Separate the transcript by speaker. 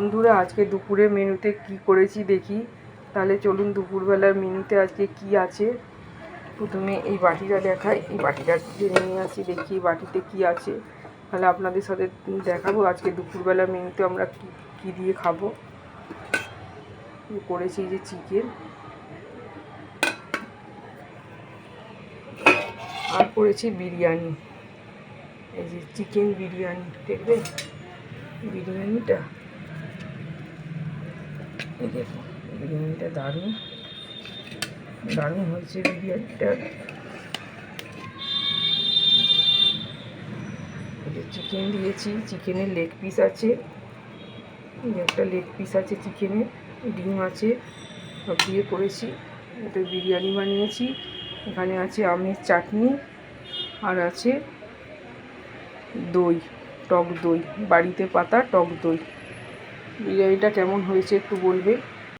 Speaker 1: বন্ধুরা আজকে দুপুরে মেনুতে কি করেছি দেখি। তাহলে চলুন দুপুরবেলার মেনুতে আজকে কি আছে? প্রথমে এই বাটিটা দেখাই। এই বাটিটা টেনে নিয়ে আসি, দেখি বাটিতে কি আছে। তাহলে আপনাদের সাথে দেখাবো আজকে দুপুরবেলার মেনুতে আমরা কি, কী দিয়ে খাব। করেছি যে চিকেন। আর করেছি বিরিয়ানি। এই যে চিকেন বিরিয়ানি দেখবে বিরিয়ানিটা এই দেখো বিরিয়ানিটা দারুণ। দারুণ হয়েছে বিরিয়ানিটা। চিকেন দিয়েছি চিকেনের লেগ পিস আছে। একটা লেগ পিস আছে চিকেনের ডিম আছে, সব দিয়ে করেছি। এটা বিরিয়ানি বানিয়েছি। এখানে আছে আমের চাটনি আর আছে দই, টক দই, বাড়িতে পাতা টক দই। বিরিয়ানিটা কেমন হয়েছে একটু বলবে?